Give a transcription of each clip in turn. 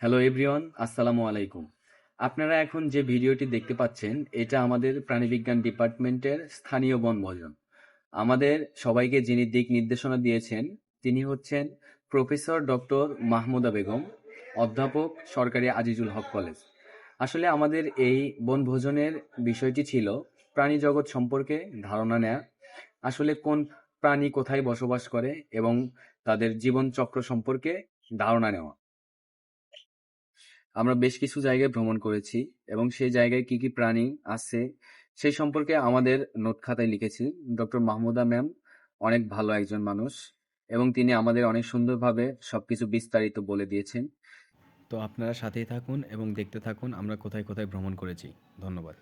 Hello everyone আসসালামু আলাইকুম আপনারা এখন যে ভিডিওটি দেখতে পাচ্ছেন এটা আমাদের প্রাণীবিজ্ঞান ডিপার্টমেন্টের স্থানীয় বনভোজন আমাদের সবাইকে যিনি দিক নির্দেশনা দিয়েছেন তিনি হচ্ছেন প্রফেসর ডক্টর মাহমুদা বেগম অধ্যাপক সরকারি আজিজুল হক কলেজ আসলে আমাদের এই বনভোজনের বিষয়টি ছিল প্রাণী জগৎ সম্পর্কে ধারণা নেয়া আসলে কোন প্রাণী কোথায় বসবাস করে এবং তাদের জীবন চক্র সম্পর্কে ধারণা নেওয়া আমরা বেশ কিছু জায়গায় ভ্রমণ করেছি এবং সেই জায়গায় কি কি প্রাণী আছে সেই সম্পর্কে আমাদের নোট খাতায় লিখেছি। ডক্টর মাহমুদা ম্যাম অনেক ভালো একজন মানুষ এবং তিনি আমাদের অনেক সুন্দরভাবে সবকিছু বিস্তারিত বলে দিয়েছেন। তো আপনারা সাথেই থাকুন এবং দেখতে থাকুন, আমরা কোথায় কোথায় ভ্রমণ করেছি। ধন্যবাদ।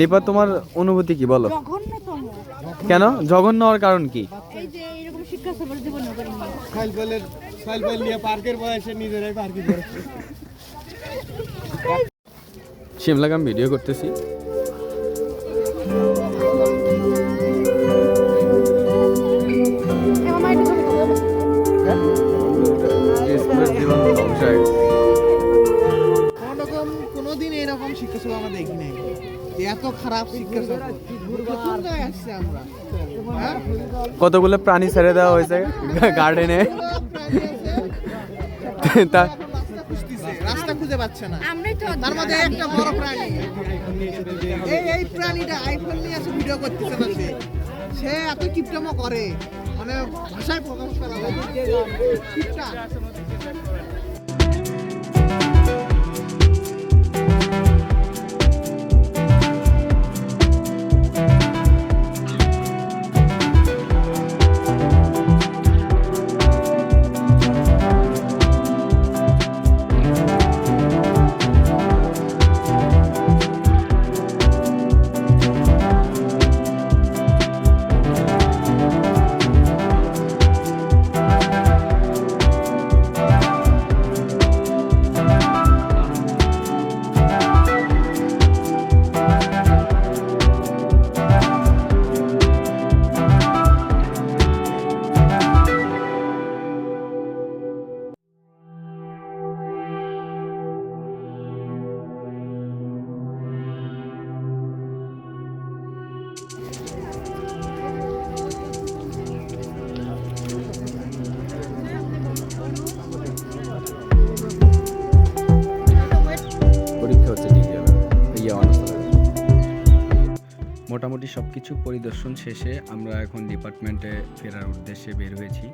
নিপা তোমার অনুভূতি কি বলো? কেন? জঘন্য হওয়ার কারণ কি? এই যে এরকম শিক্ষা সফর জীবনে করিনি। ফাইল ফাইলের ফাইল ফাইল নিয়ে পার্কের বয়সে নিজেরাই পার্কিং করেছে শিমলাগাম ভিডিও করতেছি। কোনোদিন এরকম শিক্ষা সভা আমরা দেখি নাই। এত খারাপ হ্যাঁ? কতগুলো প্রাণী ছেড়ে দেওয়া হয়েছে গার্ডেনে? তা রাস্তা খুঁজে পাচ্ছে না। তার মধ্যে একটা বড় প্রাণী। এই এই প্রাণীটা আইফোন নিয়ে এসে ভিডিও করতেছে না সে। সে এত কিপটামো করে। মানে ভাষায় প্রকাশ করা যায় মোটামুটি সব কিছু পরিদর্শন শেষে আমরা এখন ডিপার্টমেন্টে ফেরার উদ্দেশ্যে বের হয়েছি।